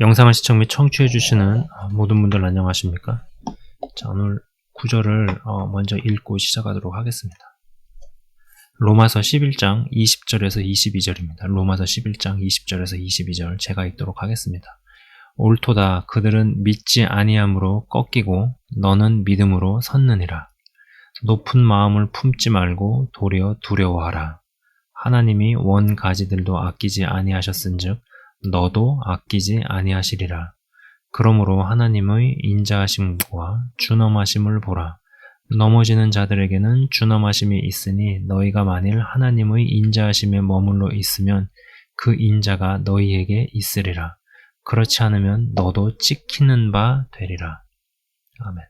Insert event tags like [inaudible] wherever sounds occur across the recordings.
영상을 시청 및 청취해주시는 모든 분들 안녕하십니까? 자, 오늘 구절을 어, 먼저 읽고 시작하도록 하겠습니다. 로마서 11장 20절에서 22절입니다. 로마서 11장 20절에서 22절 제가 읽도록 하겠습니다. 옳도다 그들은 믿지 아니함으로 꺾이고 너는 믿음으로 섰느니라. 높은 마음을 품지 말고 도리어 두려워하라. 하나님이 원 가지들도 아끼지 아니하셨은즉 너도 아끼지 아니하시리라. 그러므로 하나님의 인자하심과 준엄하심을 보라. 넘어지는 자들에게는 준엄하심이 있으니 너희가 만일 하나님의 인자하심에 머물러 있으면 그 인자가 너희에게 있으리라. 그렇지 않으면 너도 찍히는 바 되리라. 아멘.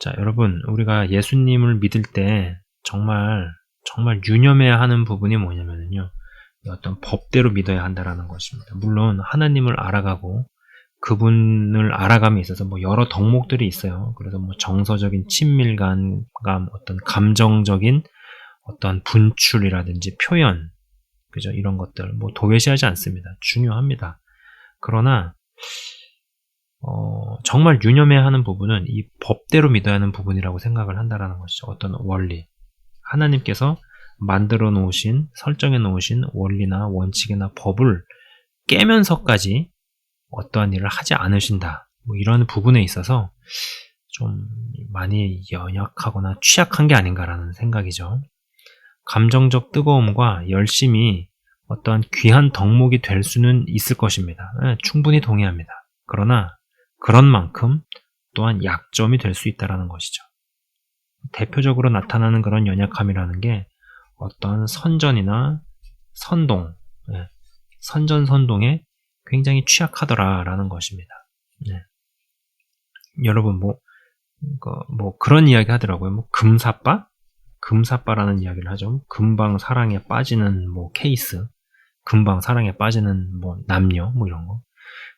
자, 여러분, 우리가 예수님을 믿을 때 정말, 정말 유념해야 하는 부분이 뭐냐면요. 어떤 법대로 믿어야 한다라는 것입니다. 물론 하나님을 알아가고 그분을 알아감에 있어서 뭐 여러 덕목들이 있어요. 그래서 뭐 정서적인 친밀감, 어떤 감정적인 어떤 분출이라든지 표현, 그죠? 이런 것들 뭐 도외시하지 않습니다. 중요합니다. 그러나 어, 정말 유념해야 하는 부분은 이 법대로 믿어야 하는 부분이라고 생각을 한다라는 것이죠. 어떤 원리. 하나님께서 만들어 놓으신, 설정해 놓으신 원리나 원칙이나 법을 깨면서까지 어떠한 일을 하지 않으신다. 뭐 이런 부분에 있어서 좀 많이 연약하거나 취약한 게 아닌가라는 생각이죠. 감정적 뜨거움과 열심이 어떠한 귀한 덕목이 될 수는 있을 것입니다. 네, 충분히 동의합니다. 그러나 그런 만큼 또한 약점이 될 수 있다는 것이죠. 대표적으로 나타나는 그런 연약함이라는 게 어떤 선전이나 선동, 네. 선전 선동에 굉장히 취약하더라라는 것입니다. 네. 여러분 뭐, 그, 뭐 그런 이야기 하더라고요. 뭐 금사빠, 금사빠라는 이야기를 하죠. 금방 사랑에 빠지는 뭐 케이스, 금방 사랑에 빠지는 뭐 남녀 뭐 이런 거.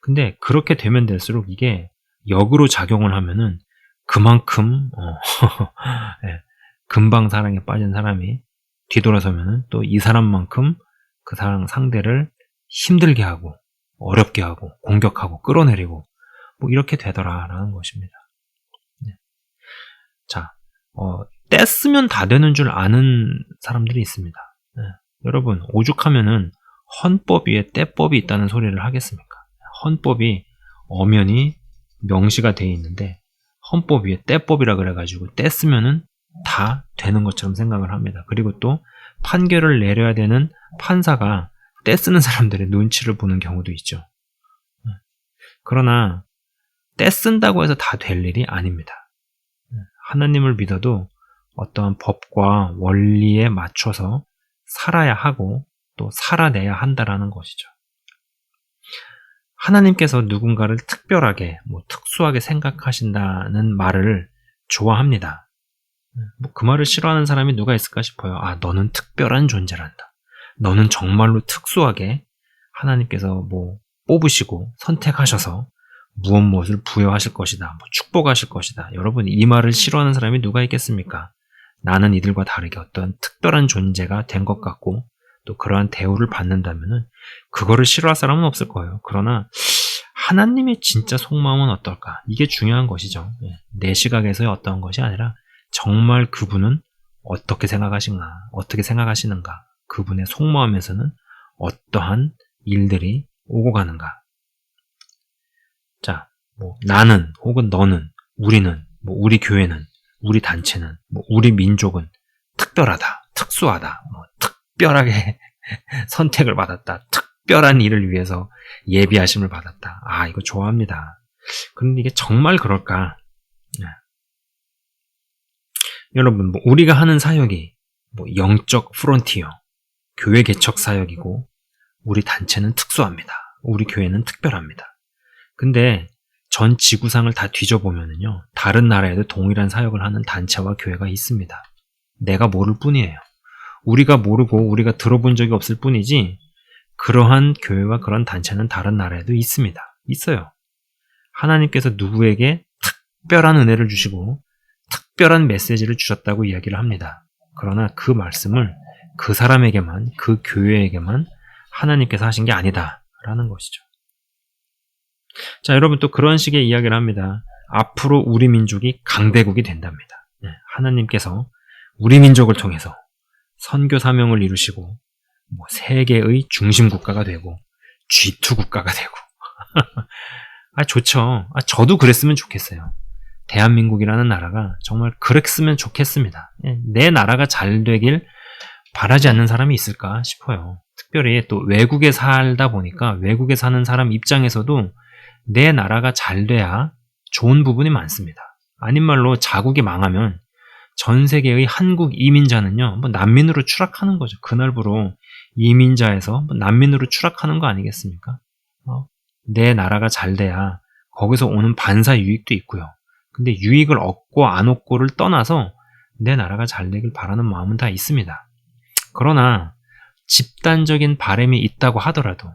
근데 그렇게 되면 될수록 이게 역으로 작용을 하면은 그만큼 어, 네. [laughs] 금방 사랑에 빠진 사람이 뒤돌아서면은 또 이 사람만큼 그 사람 상대를 힘들게 하고 어렵게 하고 공격하고 끌어내리고 뭐 이렇게 되더라라는 것입니다. 네. 자, 어, 떼쓰면 다 되는 줄 아는 사람들이 있습니다. 네. 여러분 오죽하면은 헌법 위에 떼법이 있다는 소리를 하겠습니까? 헌법이 엄연히 명시가 되어 있는데 헌법 위에 떼법이라 그래가지고 떼쓰면은 다 되는 것처럼 생각을 합니다. 그리고 또 판결을 내려야 되는 판사가 떼쓰는 사람들의 눈치를 보는 경우도 있죠. 네. 그러나 떼쓴다고 해서 다 될 일이 아닙니다. 네. 하나님을 믿어도 어떠한 법과 원리에 맞춰서 살아야 하고 또 살아내야 한다라는 것이죠. 하나님께서 누군가를 특별하게, 뭐 특수하게 생각하신다는 말을 좋아합니다. 뭐 그 말을 싫어하는 사람이 누가 있을까 싶어요. 아, 너는 특별한 존재란다. 너는 정말로 특수하게 하나님께서 뭐 뽑으시고 선택하셔서 무엇 무엇을 부여하실 것이다. 뭐 축복하실 것이다. 여러분, 이 말을 싫어하는 사람이 누가 있겠습니까? 나는 이들과 다르게 어떤 특별한 존재가 된 것 같고 또 그러한 대우를 받는다면은 그거를 싫어할 사람은 없을 거예요. 그러나 하나님의 진짜 속마음은 어떨까? 이게 중요한 것이죠. 예, 내 시각에서의 어떤 것이 아니라 정말 그분은 어떻게 생각하신가, 어떻게 생각하시는가, 그분의 속마음에서는 어떠한 일들이 오고 가는가. 자, 뭐, 나는, 혹은 너는, 우리는, 뭐, 우리 교회는, 우리 단체는, 뭐, 우리 민족은 특별하다, 특수하다, 뭐, 특별하게 [laughs] 선택을 받았다, 특별한 일을 위해서 예비하심을 받았다. 아, 이거 좋아합니다. 그런데 이게 정말 그럴까? 네. 여러분, 뭐 우리가 하는 사역이 뭐 영적 프론티어, 교회 개척 사역이고, 우리 단체는 특수합니다. 우리 교회는 특별합니다. 근데 전 지구상을 다 뒤져보면요. 다른 나라에도 동일한 사역을 하는 단체와 교회가 있습니다. 내가 모를 뿐이에요. 우리가 모르고 우리가 들어본 적이 없을 뿐이지, 그러한 교회와 그런 단체는 다른 나라에도 있습니다. 있어요. 하나님께서 누구에게 특별한 은혜를 주시고, 특별한 메시지를 주셨다고 이야기를 합니다. 그러나 그 말씀을 그 사람에게만, 그 교회에게만 하나님께서 하신 게 아니다. 라는 것이죠. 자, 여러분 또 그런 식의 이야기를 합니다. 앞으로 우리 민족이 강대국이 된답니다. 네, 하나님께서 우리 민족을 통해서 선교 사명을 이루시고 뭐 세계의 중심 국가가 되고 G2 국가가 되고 [laughs] 아 좋죠. 아 저도 그랬으면 좋겠어요. 대한민국이라는 나라가 정말 그랬으면 좋겠습니다. 예, 내 나라가 잘 되길 바라지 않는 사람이 있을까 싶어요. 특별히 또 외국에 살다 보니까 외국에 사는 사람 입장에서도 내 나라가 잘 돼야 좋은 부분이 많습니다. 아닌 말로 자국이 망하면 전 세계의 한국 이민자는요, 뭐 난민으로 추락하는 거죠. 그날부로 이민자에서 뭐 난민으로 추락하는 거 아니겠습니까? 어? 내 나라가 잘 돼야 거기서 오는 반사 유익도 있고요. 근데 유익을 얻고 안 얻고를 떠나서 내 나라가 잘 되길 바라는 마음은 다 있습니다. 그러나 집단적인 바램이 있다고 하더라도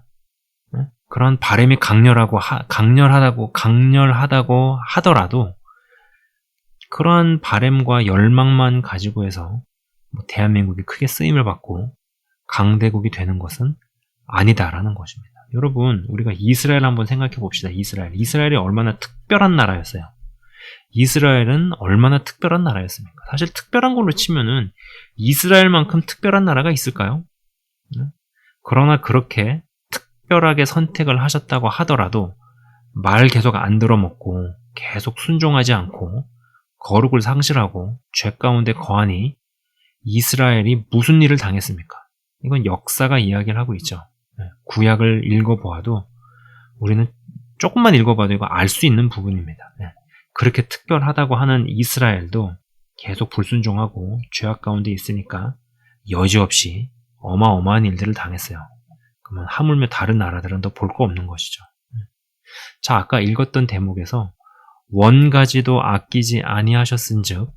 그런 바램이 강렬하고 하, 강렬하다고 강렬하다고 하더라도 그러한 바램과 열망만 가지고 해서 뭐 대한민국이 크게 쓰임을 받고 강대국이 되는 것은 아니다라는 것입니다. 여러분, 우리가 이스라엘 한번 생각해 봅시다. 이스라엘. 이스라엘이 얼마나 특별한 나라였어요. 이스라엘은 얼마나 특별한 나라였습니까? 사실 특별한 걸로 치면은 이스라엘만큼 특별한 나라가 있을까요? 네? 그러나 그렇게 특별하게 선택을 하셨다고 하더라도 말 계속 안 들어먹고 계속 순종하지 않고 거룩을 상실하고 죄 가운데 거하니 이스라엘이 무슨 일을 당했습니까? 이건 역사가 이야기를 하고 있죠. 네, 구약을 읽어보아도 우리는 조금만 읽어봐도 이거 알 수 있는 부분입니다. 네, 그렇게 특별하다고 하는 이스라엘도 계속 불순종하고 죄악 가운데 있으니까 여지없이 어마어마한 일들을 당했어요. 그러면 하물며 다른 나라들은 더 볼 거 없는 것이죠. 네. 자, 아까 읽었던 대목에서 원가지도 아끼지 아니하셨은즉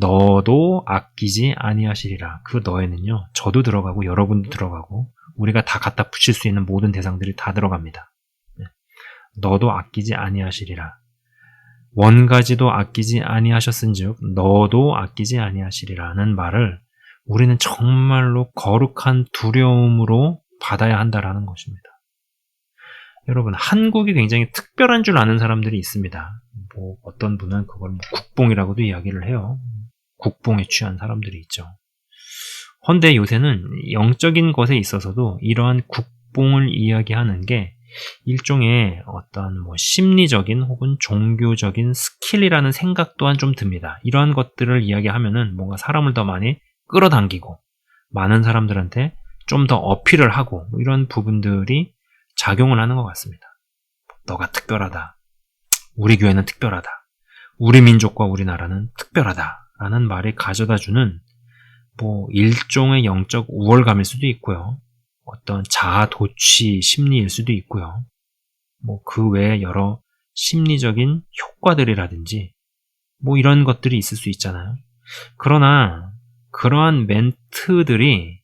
너도 아끼지 아니하시리라. 그 너에는요. 저도 들어가고 여러분도 들어가고 우리가 다 갖다 붙일 수 있는 모든 대상들이 다 들어갑니다. 네. 너도 아끼지 아니하시리라. 원가지도 아끼지 아니하셨은즉 너도 아끼지 아니하시리라는 말을 우리는 정말로 거룩한 두려움으로 받아야 한다라는 것입니다. 여러분, 한국이 굉장히 특별한 줄 아는 사람들이 있습니다. 뭐 어떤 분은 그걸 뭐 국뽕이라고도 이야기를 해요. 국뽕에 취한 사람들이 있죠. 헌데 요새는 영적인 것에 있어서도 이러한 국뽕을 이야기하는 게 일종의 어떤 뭐 심리적인 혹은 종교적인 스킬이라는 생각 또한 좀 듭니다. 이러한 것들을 이야기하면은 뭔가 사람을 더 많이 끌어당기고 많은 사람들한테 좀 더 어필을 하고 뭐 이런 부분들이 작용을 하는 것 같습니다. 너가 특별하다. 우리 교회는 특별하다. 우리 민족과 우리나라는 특별하다. 라는 말이 가져다 주는 뭐 일종의 영적 우월감일 수도 있고요. 어떤 자아 도취 심리일 수도 있고요. 뭐 그 외에 여러 심리적인 효과들이라든지 뭐 이런 것들이 있을 수 있잖아요. 그러나 그러한 멘트들이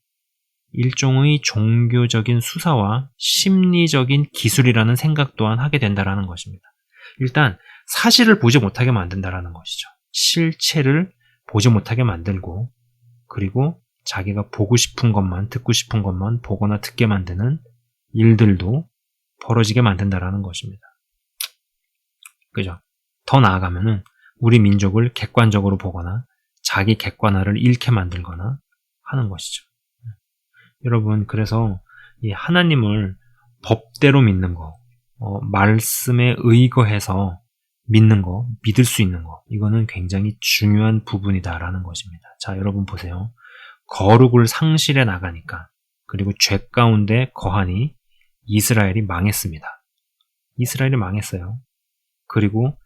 일종의 종교적인 수사와 심리적인 기술이라는 생각 또한 하게 된다라는 것입니다. 일단 사실을 보지 못하게 만든다라는 것이죠. 실체를 보지 못하게 만들고 그리고 자기가 보고 싶은 것만 듣고 싶은 것만 보거나 듣게 만드는 일들도 벌어지게 만든다라는 것입니다. 그죠? 더 나아가면은 우리 민족을 객관적으로 보거나 자기 객관화를 잃게 만들거나 하는 것이죠. 여러분, 그래서 이 하나님을 법대로 믿는 거, 어, 말씀에 의거해서 믿는 거, 믿을 수 있는 거, 이거는 굉장히 중요한 부분이다라는 것입니다. 자, 여러분 보세요. 거룩을 상실해 나가니까, 그리고 죄 가운데 거하니 이스라엘이 망했습니다. 이스라엘이 망했어요. 그리고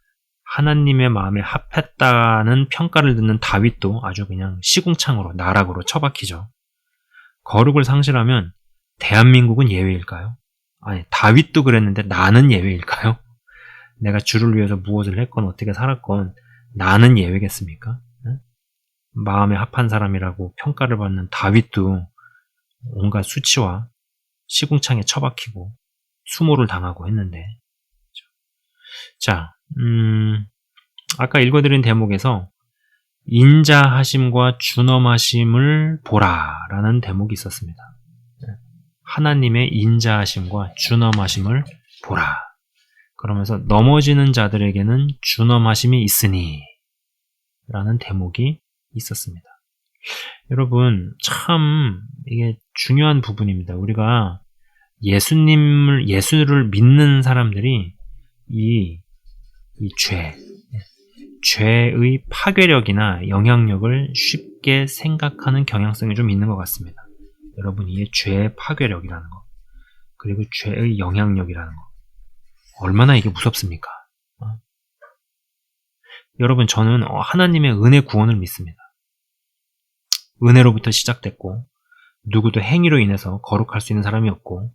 하나님의 마음에 합했다는 평가를 듣는 다윗도 아주 그냥 시궁창으로, 나락으로 처박히죠. 거룩을 상실하면 대한민국은 예외일까요? 아니, 다윗도 그랬는데 나는 예외일까요? 내가 주를 위해서 무엇을 했건 어떻게 살았건 나는 예외겠습니까? 마음에 합한 사람이라고 평가를 받는 다윗도 온갖 수치와 시궁창에 처박히고 수모를 당하고 했는데 자, 음, 아까 읽어드린 대목에서 인자하심과 준엄하심을 보라라는 대목이 있었습니다. 하나님의 인자하심과 준엄하심을 보라. 그러면서 넘어지는 자들에게는 준엄하심이 있으니 라는 대목이 있었습니다. 여러분, 참 이게 중요한 부분입니다. 우리가 예수님을, 예수를 믿는 사람들이 이, 이 죄, 죄의 파괴력이나 영향력을 쉽게 생각하는 경향성이 좀 있는 것 같습니다. 여러분, 이게 죄의 파괴력이라는 거, 그리고 죄의 영향력이라는 거, 얼마나 이게 무섭습니까? 어? 여러분, 저는 어, 하나님의 은혜 구원을 믿습니다. 은혜로부터 시작됐고, 누구도 행위로 인해서 거룩할 수 있는 사람이 없고,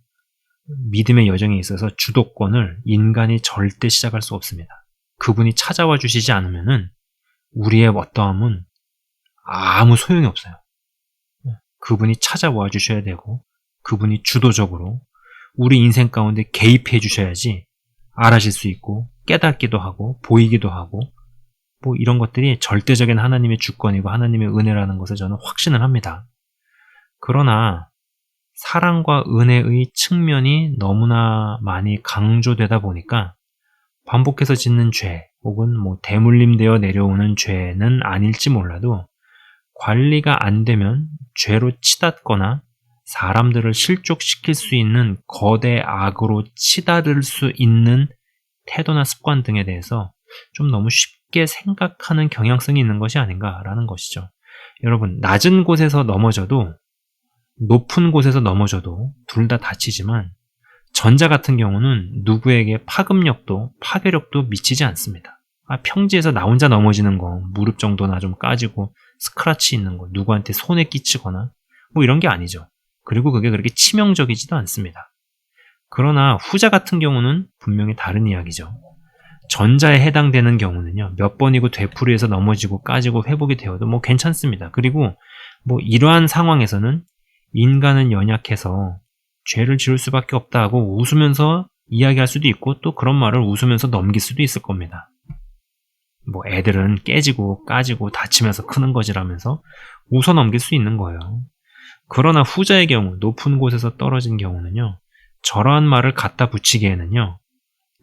믿음의 여정에 있어서 주도권을 인간이 절대 시작할 수 없습니다. 그분이 찾아와 주시지 않으면은 우리의 어떠함은 아무 소용이 없어요. 그분이 찾아와 주셔야 되고 그분이 주도적으로 우리 인생 가운데 개입해 주셔야지 알아질 수 있고 깨닫기도 하고 보이기도 하고 뭐 이런 것들이 절대적인 하나님의 주권이고 하나님의 은혜라는 것을 저는 확신을 합니다. 그러나 사랑과 은혜의 측면이 너무나 많이 강조되다 보니까 반복해서 짓는 죄 혹은 뭐 대물림되어 내려오는 죄는 아닐지 몰라도 관리가 안 되면 죄로 치닫거나 사람들을 실족시킬 수 있는 거대 악으로 치닫을 수 있는 태도나 습관 등에 대해서 좀 너무 쉽게 생각하는 경향성이 있는 것이 아닌가라는 것이죠. 여러분, 낮은 곳에서 넘어져도 높은 곳에서 넘어져도 둘 다 다치지만 전자 같은 경우는 누구에게 파급력도 파괴력도 미치지 않습니다. 아, 평지에서 나 혼자 넘어지는 거, 무릎 정도나 좀 까지고 스크라치 있는 거, 누구한테 손에 끼치거나 뭐 이런 게 아니죠. 그리고 그게 그렇게 치명적이지도 않습니다. 그러나 후자 같은 경우는 분명히 다른 이야기죠. 전자에 해당되는 경우는요, 몇 번이고 되풀이해서 넘어지고 까지고 회복이 되어도 뭐 괜찮습니다. 그리고 뭐 이러한 상황에서는 인간은 연약해서 죄를 지을 수밖에 없다고 웃으면서 이야기할 수도 있고 또 그런 말을 웃으면서 넘길 수도 있을 겁니다. 뭐 애들은 깨지고 까지고 다치면서 크는 거지라면서 웃어 넘길 수 있는 거예요. 그러나 후자의 경우 높은 곳에서 떨어진 경우는요. 저러한 말을 갖다 붙이기에는요.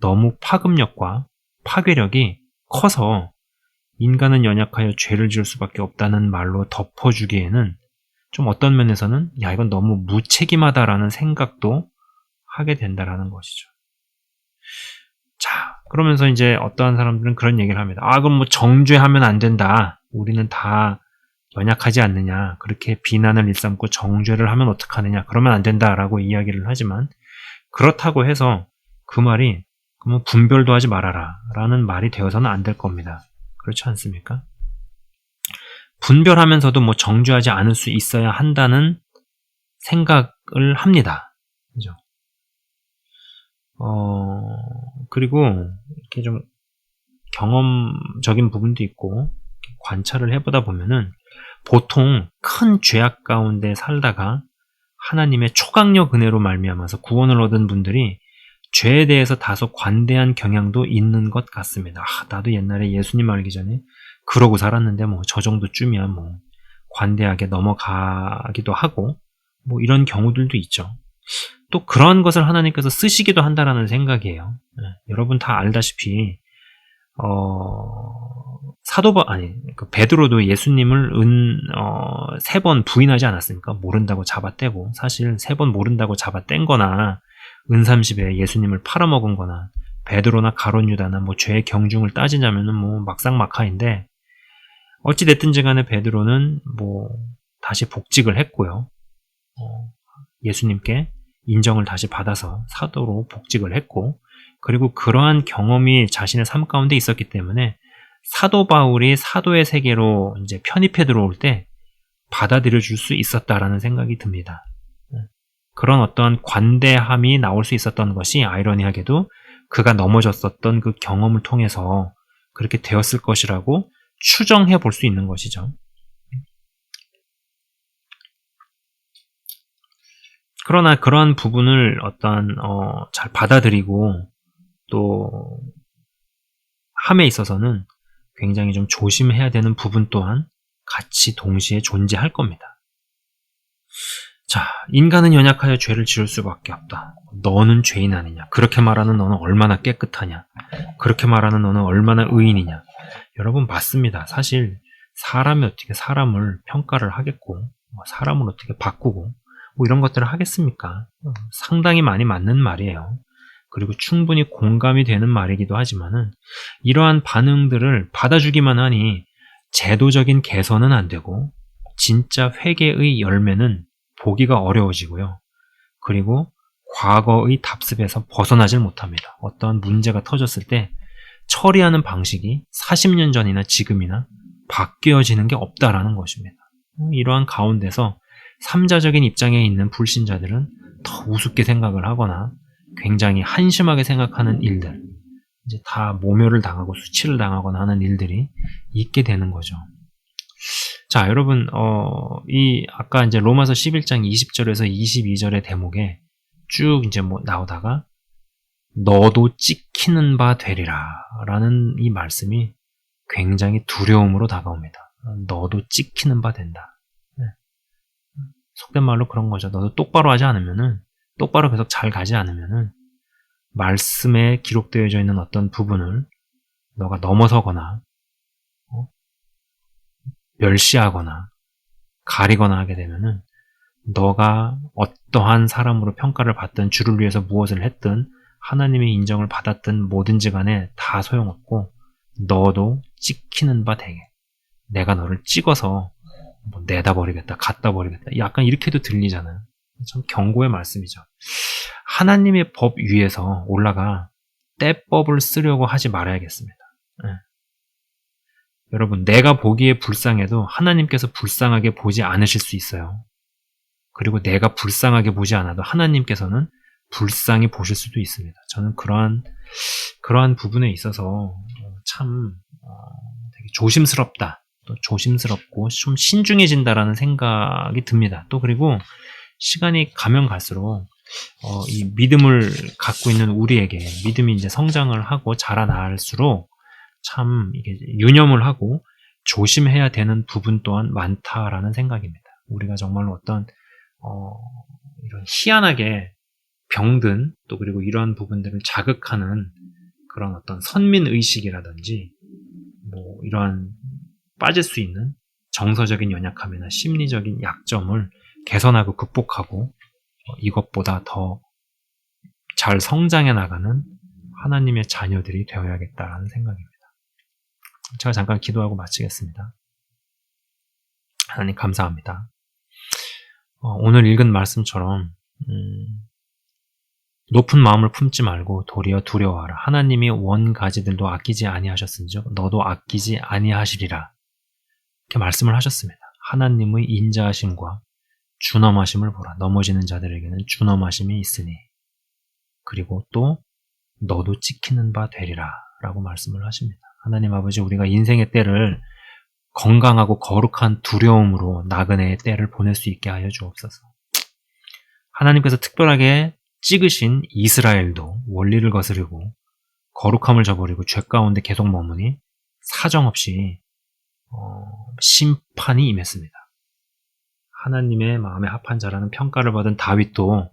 너무 파급력과 파괴력이 커서 인간은 연약하여 죄를 지을 수밖에 없다는 말로 덮어주기에는 좀 어떤 면에서는 야 이건 너무 무책임하다라는 생각도 하게 된다라는 것이죠. 자, 그러면서 이제 어떠한 사람들은 그런 얘기를 합니다. 아, 그럼 뭐 정죄하면 안 된다. 우리는 다 연약하지 않느냐. 그렇게 비난을 일삼고 정죄를 하면 어떡하느냐. 그러면 안 된다라고 이야기를 하지만 그렇다고 해서 그 말이 그러면 분별도 하지 말아라. 라는 말이 되어서는 안 될 겁니다. 그렇지 않습니까? 분별하면서도 뭐 정죄하지 않을 수 있어야 한다는 생각을 합니다. 그죠? 어, 그리고 이렇게 좀 경험적인 부분도 있고 관찰을 해보다 보면은 보통 큰 죄악 가운데 살다가 하나님의 초강력 은혜로 말미암아서 구원을 얻은 분들이 죄에 대해서 다소 관대한 경향도 있는 것 같습니다. 아, 나도 옛날에 예수님 알기 전에 그러고 살았는데 뭐 저 정도쯤이야 뭐 관대하게 넘어가기도 하고 뭐 이런 경우들도 있죠. 또 그런 것을 하나님께서 쓰시기도 한다라는 생각이에요. 네, 여러분 다 알다시피 어, 사도바 아니 그 베드로도 예수님을 은세 어, 번 부인하지 않았습니까? 모른다고 잡아떼고 사실 세 번 모른다고 잡아뗀거나 은30에 예수님을 팔아먹은 거나 베드로나 가론 유다나 뭐 죄의 경중을 따지자면은 뭐 막상막하인데 어찌 됐든지 간에 베드로는 뭐 다시 복직을 했고요. 어, 예수님께 인정을 다시 받아서 사도로 복직을 했고 그리고 그러한 경험이 자신의 삶 가운데 있었기 때문에 사도 바울이 사도의 세계로 이제 편입해 들어올 때 받아들여 줄 수 있었다라는 생각이 듭니다. 네. 그런 어떤 관대함이 나올 수 있었던 것이 아이러니하게도 그가 넘어졌었던 그 경험을 통해서 그렇게 되었을 것이라고 추정해 볼 수 있는 것이죠. 그러나 그러한 부분을 어떤 어, 잘 받아들이고 또 함에 있어서는 굉장히 좀 조심해야 되는 부분 또한 같이 동시에 존재할 겁니다. 자, 인간은 연약하여 죄를 지을 수밖에 없다. 너는 죄인 아니냐? 그렇게 말하는 너는 얼마나 깨끗하냐? 그렇게 말하는 너는 얼마나 의인이냐? 여러분 맞습니다. 사실 사람이 어떻게 사람을 평가를 하겠고 뭐 사람을 어떻게 바꾸고 뭐 이런 것들을 하겠습니까? 상당히 많이 맞는 말이에요. 그리고 충분히 공감이 되는 말이기도 하지만은 이러한 반응들을 받아주기만 하니 제도적인 개선은 안 되고 진짜 회개의 열매는 보기가 어려워지고요. 그리고 과거의 답습에서 벗어나질 못합니다. 어떠한 문제가 터졌을 때 처리하는 방식이 40년 전이나 지금이나 바뀌어지는 게 없다라는 것입니다. 이러한 가운데서 삼자적인 입장에 있는 불신자들은 더 우습게 생각을 하거나 굉장히 한심하게 생각하는 일들, 이제 다 모멸을 당하고 수치를 당하거나 하는 일들이 있게 되는 거죠. 자, 여러분, 어, 이, 아까 이제 로마서 11장 20절에서 22절의 대목에 쭉 이제 뭐 나오다가 너도 찍히는 바 되리라 라는 이 말씀이 굉장히 두려움으로 다가옵니다. 너도 찍히는 바 된다. 네. 속된 말로 그런 거죠. 너도 똑바로 하지 않으면은, 똑바로 계속 잘 가지 않으면은, 말씀에 기록되어져 있는 어떤 부분을 너가 넘어서거나, 어? 멸시하거나, 가리거나 하게 되면은, 너가 어떠한 사람으로 평가를 받든 주를 위해서 무엇을 했든 하나님의 인정을 받았든 뭐든지 간에 다 소용없고 너도 찍히는 바 되게. 내가 너를 찍어서 뭐 내다 버리겠다 갖다 버리겠다. 약간 이렇게도 들리잖아요. 참 경고의 말씀이죠. 하나님의 법 위에서 올라가 때법을 쓰려고 하지 말아야겠습니다. 네. 여러분 내가 보기에 불쌍해도 하나님께서 불쌍하게 보지 않으실 수 있어요 그리고 내가 불쌍하게 보지 않아도 하나님께서는 불쌍히 보실 수도 있습니다. 저는 그러한 그러한 부분에 있어서 참 어, 되게 조심스럽다. 또 조심스럽고 좀 신중해진다라는 생각이 듭니다. 또 그리고 시간이 가면 갈수록 어, 이 믿음을 갖고 있는 우리에게 믿음이 이제 성장을 하고 자라날수록 참 이게 유념을 하고 조심해야 되는 부분 또한 많다라는 생각입니다. 우리가 정말로 어떤 어, 이런 희한하게 병든 또 그리고 이러한 부분들을 자극하는 그런 어떤 선민 의식이라든지 뭐 이러한 빠질 수 있는 정서적인 연약함이나 심리적인 약점을 개선하고 극복하고 어, 이것보다 더 잘 성장해 나가는 하나님의 자녀들이 되어야겠다라는 생각입니다. 제가 잠깐 기도하고 마치겠습니다. 하나님 감사합니다. 어, 오늘 읽은 말씀처럼 음, 높은 마음을 품지 말고 도리어 두려워하라. 하나님이 원 가지들도 아끼지 아니하셨은즉 너도 아끼지 아니하시리라. 이렇게 말씀을 하셨습니다. 하나님의 인자하심과 준엄하심을 보라. 넘어지는 자들에게는 준엄하심이 있으니 그리고 또 너도 찍히는 바 되리라 라고 말씀을 하십니다. 하나님 아버지 우리가 인생의 때를 건강하고 거룩한 두려움으로 나그네의 때를 보낼 수 있게 하여 주옵소서. 하나님께서 특별하게 찍으신 이스라엘도 원리를 거스르고 거룩함을 저버리고 죄 가운데 계속 머무니 사정없이 어, 심판이 임했습니다. 하나님의 마음에 합한 자라는 평가를 받은 다윗도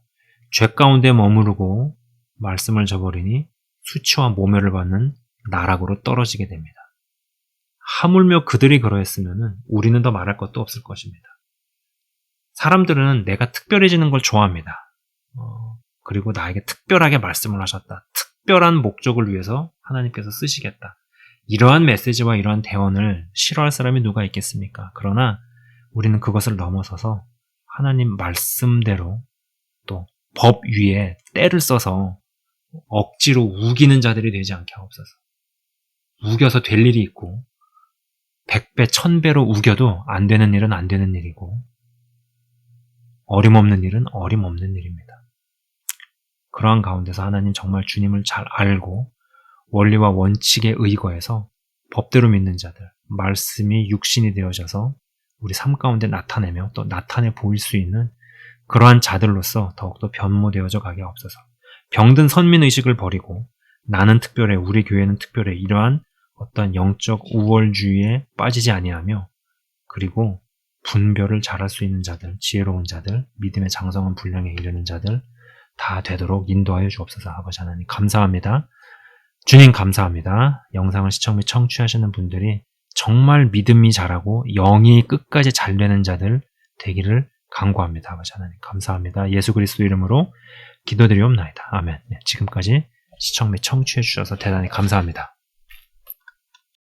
죄 가운데 머무르고 말씀을 저버리니 수치와 모멸을 받는 나락으로 떨어지게 됩니다. 하물며 그들이 그러했으면 우리는 더 말할 것도 없을 것입니다. 사람들은 내가 특별해지는 걸 좋아합니다. 어, 그리고 나에게 특별하게 말씀을 하셨다. 특별한 목적을 위해서 하나님께서 쓰시겠다. 이러한 메시지와 이러한 대원을 싫어할 사람이 누가 있겠습니까? 그러나 우리는 그것을 넘어서서 하나님 말씀대로 또 법 위에 때를 써서 억지로 우기는 자들이 되지 않게 하옵소서. 우겨서 될 일이 있고 백배, 천배로 우겨도 안 되는 일은 안 되는 일이고, 어림없는 일은 어림없는 일입니다. 그러한 가운데서 하나님 정말 주님을 잘 알고, 원리와 원칙에 의거해서 법대로 믿는 자들, 말씀이 육신이 되어져서 우리 삶 가운데 나타내며 또 나타내 보일 수 있는 그러한 자들로서 더욱더 변모되어져 가게 없어서 병든 선민의식을 버리고 나는 특별해, 우리 교회는 특별해, 이러한 어떤 영적 우월주의에 빠지지 아니하며 그리고 분별을 잘할 수 있는 자들, 지혜로운 자들, 믿음의 장성한 분량에 이르는 자들 다 되도록 인도하여 주옵소서 아버지 하나님 감사합니다. 주님 감사합니다. 영상을 시청 및 청취하시는 분들이 정말 믿음이 잘하고 영이 끝까지 잘 되는 자들 되기를 간구합니다. 아버지 하나님 감사합니다. 예수 그리스도 이름으로 기도드리옵나이다. 아멘. 네, 지금까지 시청 및 청취해 주셔서 대단히 감사합니다.